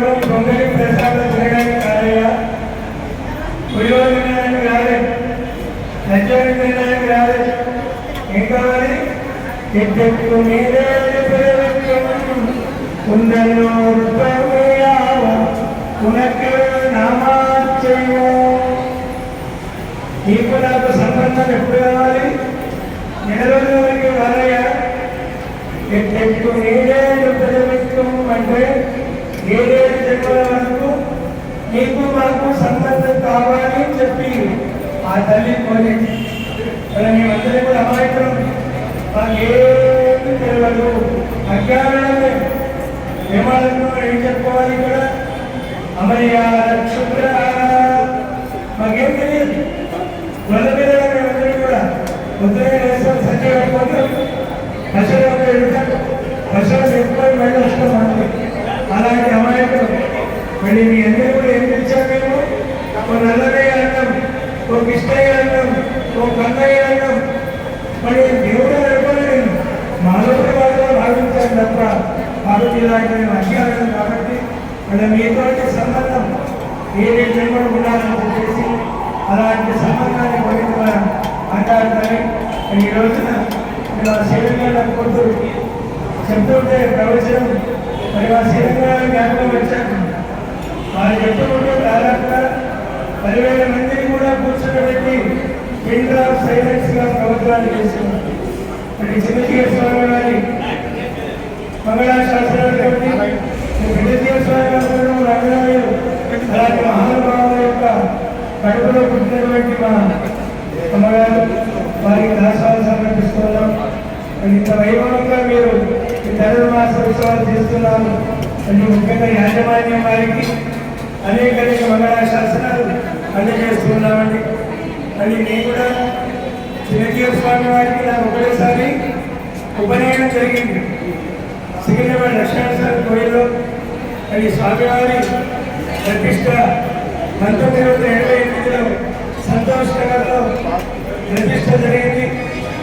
కేవలం పొంగలి ప్రసాదం తినడానికి కాదయ్యా పులిహోర తినడానికి రాలే నచ్చని తినడానికి రాలే ఏం కావాలి చెట్టు మీదే ఉనకు నామాచయో నీకు నాకు సంబంధం ఎప్పుడు కావాలి నెల రోజుల వరకు కాదయ్యా అంటే ఏడేడు జన్మల వరకు నీకు మనకు సంబంధం కావాలి అని చెప్పి ఆ తల్లి కోరింది మరి మేమందరం కూడా అమాయకులం. మాకేమి తెలియదు అజ్ఞానమే ఏమాలను ఏం చెప్పుకోవాలి ఇక్కడ? అమయ్య క్షుద్ర మాకేం తెలియదు. మొదటి మీద మేమందరం కూడా. ముద్ర మళ్ళీ మీ అందరూ కూడా ఏం పిలిచాం మేము? ఓ నల్లయ్య అన్నాం ఓ కృష్ణయ్య అన్నాం ఓ కన్నయ్య అన్నాం. మరి దేవుడు అనుకోలేదు. మాలో వాళ్ళు భావించాను తప్ప కాబట్టి ఇలాంటి మేము అజ్ఞానం కాబట్టి మరి మీతో సంబంధం. ఏది జన్మలు చెప్పేసి అలాంటి సంబంధాన్ని పొందిన అంటారు కానీ ఈ రోజున ఇలా శివంగా కొడుతూ చెప్తుంటే ప్రవచనం మరి ఆ శివంగా పదివేల మందిని కూడా కూర్చోబెట్టి పిన్ డ్రాప్ సైలెన్స్గా ప్రభుత్వాన్ని చేస్తున్నారు మరి చిన్నజీవ స్వామి గారి మంగళాశాస్త్రాలు చిన్నజీవ స్వామి గారు రంగనాథుడు అలాంటి మహానుభావుల యొక్క కడుపులో పుట్టినటువంటి మా అమ్మగారు వారికి దాసాలు సమర్పిస్తున్నాం ఇంత వైభవంగా మీరు ఈ ధనుర్మాస ఉత్సవాలు చేస్తున్నారు. అని ముఖ్యంగా యాజమాన్యం వారికి అనేక అనేక మంగళ శాసనాలు అందజేస్తున్నామండి మళ్ళీ నేను కూడా చిరంజీవి స్వామి వారికి నాకు ఒకటేసారి ఉపనయనం జరిగింది. సికింద్రాబాద్ లక్ష్మణ కోయిల్లో మళ్ళీ స్వామివారి ప్రతిష్ట పంతొమ్మిది వందల ఎనభై